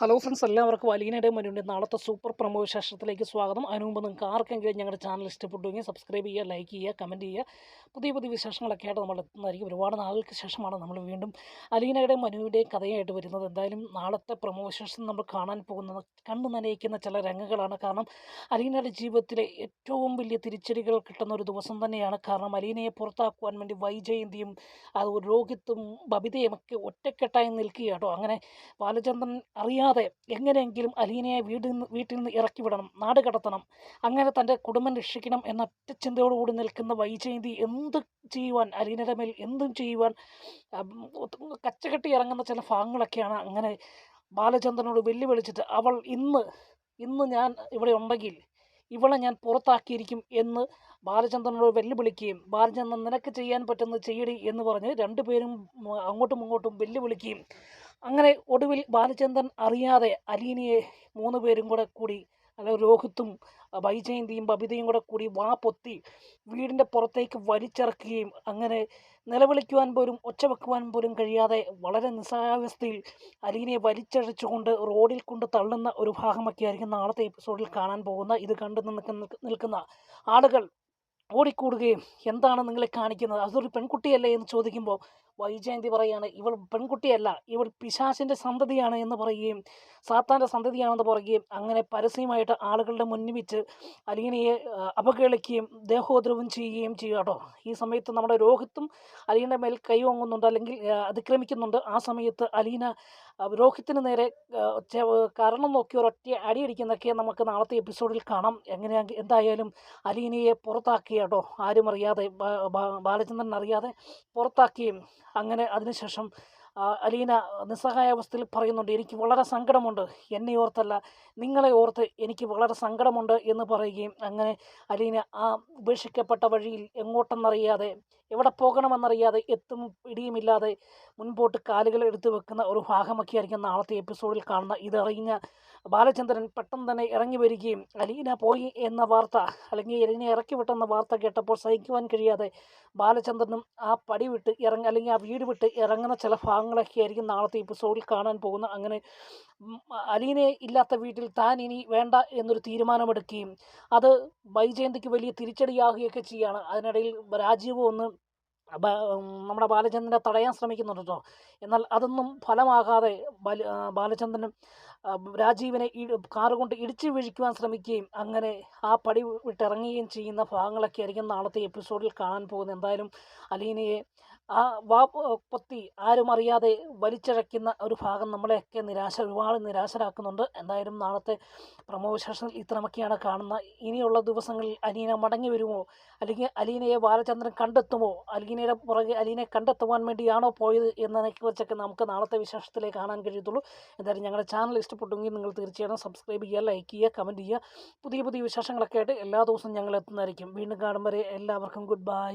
Hello friends എല്ലാവർക്കും അലീനയുടെ മനുവിന്റെ നാളത്തെ സൂപ്പർ പ്രമോ വിശേഷത്തിലേക്ക് സ്വാഗതം. അതിനു നിങ്ങൾക്ക് ആർക്കെങ്കിലും ഞങ്ങളുടെ ചാനൽ ഇഷ്ടപ്പെട്ടുവെങ്കിൽ സബ്സ്ക്രൈബ് ചെയ്യുക ലൈക്ക് ചെയ്യുക കമന്റ് ചെയ്യുക. പുതിയ പുതിയ വിശേഷങ്ങളൊക്കെ ആയിട്ട് നമ്മൾ എത്തുന്നതായിരിക്കും. ഒരുപാട് നാളുകൾക്ക് ശേഷമാണ് നമ്മൾ വീണ്ടും അലീനയുടെ മനുവിന്റെയും കഥയായിട്ട് വരുന്നത്. എന്തായാലും നാളത്തെ പ്രമോ വിശേഷം നമ്മൾ കാണാൻ പോകുന്നത് കണ്ണു നനയിക്കുന്ന ചില രംഗങ്ങളാണ്. കാരണം അലീനയുടെ ജീവിതത്തിലെ ഏറ്റവും വലിയ തിരിച്ചടികൾ കിട്ടുന്ന ഒരു ദിവസം തന്നെയാണ്. കാരണം അലീനയെ പുറത്താക്കുവാൻ വേണ്ടി വൈജയന്തിയും അത് രോഹിത്തും ബബിതയും ഒക്കെ ഒറ്റക്കെട്ടായി നിൽക്കുക കേട്ടോ. അങ്ങനെ ബാലചന്ദ്രൻ അറിയാതെ എങ്ങനെയെങ്കിലും അലീനയെ വീട്ടിൽ നിന്ന് വീട്ടിൽ നിന്ന് ഇറക്കി വിടണം നാട് കടത്തണം അങ്ങനെ തന്റെ കുടുംബം രക്ഷിക്കണം എന്ന ഒറ്റ ചിന്തയോടുകൂടി നിൽക്കുന്ന വൈജയന്തി എന്ത് ചെയ്യുവാൻ അലീനയുടെ മേൽ എന്തും ചെയ്യുവാൻ കച്ചകെട്ടി ഇറങ്ങുന്ന ചില ഭാഗങ്ങളൊക്കെയാണ് അങ്ങനെ ബാലചന്ദ്രനോട് വെല്ലുവിളിച്ചിട്ട് അവൾ ഇന്ന് ഇന്ന് ഞാൻ ഇവിടെ ഉണ്ടെങ്കിൽ ഇവളെ ഞാൻ പുറത്താക്കിയിരിക്കും എന്ന് ബാലചന്ദ്രനോട് വെല്ലുവിളിക്കുകയും ബാലചന്ദ്രൻ നിനക്ക് ചെയ്യാൻ പറ്റുന്നത് ചെയ്യടി എന്ന് പറഞ്ഞ് രണ്ടുപേരും അങ്ങോട്ടും ഇങ്ങോട്ടും വെല്ലുവിളിക്കുകയും. അങ്ങനെ ഒടുവിൽ ബാലചന്ദ്രൻ അറിയാതെ അലീനയെ മൂന്ന് പേരും കൂടെ കൂടി അല്ല രോഹിത്തും വൈജയന്തിയും ബബിതയും കൂടെ കൂടി വാ പൊത്തി വീടിന്റെ പുറത്തേക്ക് വലിച്ചിറക്കുകയും അങ്ങനെ നിലവിളിക്കുവാൻ പോലും ഒച്ച വെക്കുവാൻ പോലും കഴിയാതെ വളരെ നിസ്സഹായാവസ്ഥയിൽ അലീനയെ വലിച്ചഴച്ചുകൊണ്ട് റോഡിൽ കൊണ്ട് തള്ളുന്ന ഒരു ഭാഗമൊക്കെ ആയിരിക്കും നാളത്തെ എപ്പിസോഡിൽ കാണാൻ പോകുന്ന ഇത് കണ്ടു നിൽക്കുന്ന ആളുകൾ ഓടിക്കൂടുകയും എന്താണ് നിങ്ങളെ കാണിക്കുന്നത്? അതൊരു പെൺകുട്ടിയല്ലേ എന്ന് ചോദിക്കുമ്പോൾ വൈജയന്തി പറയുകയാണ് ഇവൾ പെൺകുട്ടിയല്ല ഇവൾ പിശാശിന്റെ സന്തതിയാണ് എന്ന് പറയുകയും സാത്താന്റെ സന്തതിയാണെന്ന് പറയുകയും അങ്ങനെ പരസ്യമായിട്ട് ആളുകളുടെ മുന്നിൽ വെച്ച് അലീനയെ അപകേളിക്കുകയും ദേഹോദ്രവം ചെയ്യുകയും ചെയ്യുക കേട്ടോ. ഈ സമയത്ത് നമ്മുടെ രോഹിത്തും അലീനയുടെ മേൽ കൈ വാങ്ങുന്നുണ്ട് അല്ലെങ്കിൽ അതിക്രമിക്കുന്നുണ്ട്. ആ സമയത്ത് അലീന രോഹിത്തിന് നേരെ കാരണം നോക്കി ഒരൊറ്റ അടിയടിക്കുന്നൊക്കെ നമുക്ക് നാളത്തെ എപ്പിസോഡിൽ കാണാം. എങ്ങനെയാ എന്തായാലും അലീനയെ പുറത്താക്കിയ കേട്ടോ. ആരും അറിയാതെ ബാലചന്ദ്രൻ അറിയാതെ പുറത്താക്കുകയും അങ്ങനെ അതിനുശേഷം അലീന നിസ്സഹായ അവസ്ഥയിൽ പറയുന്നുണ്ട് എനിക്ക് വളരെ സങ്കടമുണ്ട്. എന്നെ ഓർത്തല്ല. നിങ്ങളെ ഓർത്ത് എനിക്ക് വളരെ സങ്കടമുണ്ട് എന്ന് പറയുകയും അങ്ങനെ അലീന ആ ഉപേക്ഷിക്കപ്പെട്ട വഴിയിൽ എങ്ങോട്ടെന്നറിയാതെ എവിടെ പോകണമെന്നറിയാതെ എത്തും പിടിയുമില്ലാതെ മുൻപോട്ട് കാലുകൾ എടുത്തു വെക്കുന്ന ഒരു ഭാഗമൊക്കെ ആയിരിക്കും നാളത്തെ എപ്പിസോഡിൽ കാണുന്ന ഇതറിഞ്ഞ ബാലചന്ദ്രൻ പെട്ടെന്ന് തന്നെ ഇറങ്ങി വരികയും അലീന പോയി എന്ന വാർത്ത അല്ലെങ്കിൽ അലീന ഇറക്കി വിട്ടെന്ന വാർത്ത കേട്ടപ്പോൾ സഹിക്കുവാൻ കഴിയാതെ ബാലചന്ദ്രനും ആ പടി വിട്ട് ഇറങ്ങി അല്ലെങ്കിൽ ആ വീട് വിട്ട് ഇറങ്ങുന്ന ചില ഭാഗങ്ങളൊക്കെ ആയിരിക്കും നാളത്തെ എപ്പിസോഡിൽ കാണാൻ പോകുന്ന അങ്ങനെ അലീനെ ഇല്ലാത്ത വീട്ടിൽ താൻ ഇനി വേണ്ട എന്നൊരു തീരുമാനമെടുക്കുകയും അത് ബൈജയന്തിക്ക് വലിയ തിരിച്ചടിയാകുകയൊക്കെ ചെയ്യുകയാണ് അതിനിടയിൽ രാജീവ് ഒന്ന് നമ്മുടെ ബാലചന്ദ്രനെ തടയാൻ ശ്രമിക്കുന്നുണ്ട് കേട്ടോ എന്നാൽ അതൊന്നും ഫലമാകാതെ ബാല ബാലചന്ദ്രനും രാജീവിനെ കാറ് കൊണ്ട് ഇടിച്ചു വീഴിക്കുവാൻ ശ്രമിക്കുകയും അങ്ങനെ ആ പടി വിട്ടിറങ്ങുകയും ചെയ്യുന്ന ഭാഗങ്ങളൊക്കെ ആയിരിക്കും നാളത്തെ എപ്പിസോഡിൽ കാണാൻ പോകുന്നത്. എന്തായാലും അലീനയെ ആ വാ പൊത്തി ആരും അറിയാതെ വലിച്ചിഴയ്ക്കുന്ന ഒരു ഭാഗം നമ്മളെയൊക്കെ നിരാശ ഒരുപാട് നിരാശരാക്കുന്നുണ്ട്. എന്തായാലും നാളത്തെ പ്രമോ വിശേഷം ഇത്രമൊക്കെയാണ് കാണുന്ന. ഇനിയുള്ള ദിവസങ്ങളിൽ അലീന മടങ്ങി വരുമോ? അല്ലെങ്കിൽ അലീനയെ ബാലചന്ദ്രൻ കണ്ടെത്തുമോ? അലീനയുടെ പുറകെ അലീനയെ കണ്ടെത്തുവാൻ വേണ്ടിയാണോ പോയത് എന്നതിനെ കുറിച്ചൊക്കെ നമുക്ക് നാളത്തെ വിശേഷത്തിലേ കാണാൻ കഴിയത്തുള്ളൂ. എന്തായാലും ഞങ്ങളുടെ ചാനൽ ഇഷ്ടപ്പെട്ടെങ്കിൽ നിങ്ങൾ തീർച്ചയായിട്ടും സബ്സ്ക്രൈബ് ചെയ്യുക ലൈക്ക് ചെയ്യുക കമന്റ് ചെയ്യുക. പുതിയ പുതിയ വിശേഷങ്ങളൊക്കെ ആയിട്ട് എല്ലാ ദിവസവും ഞങ്ങൾ എത്തുന്നതായിരിക്കും. വീണ്ടും കാണും വരെ എല്ലാവർക്കും ഗുഡ് ബൈ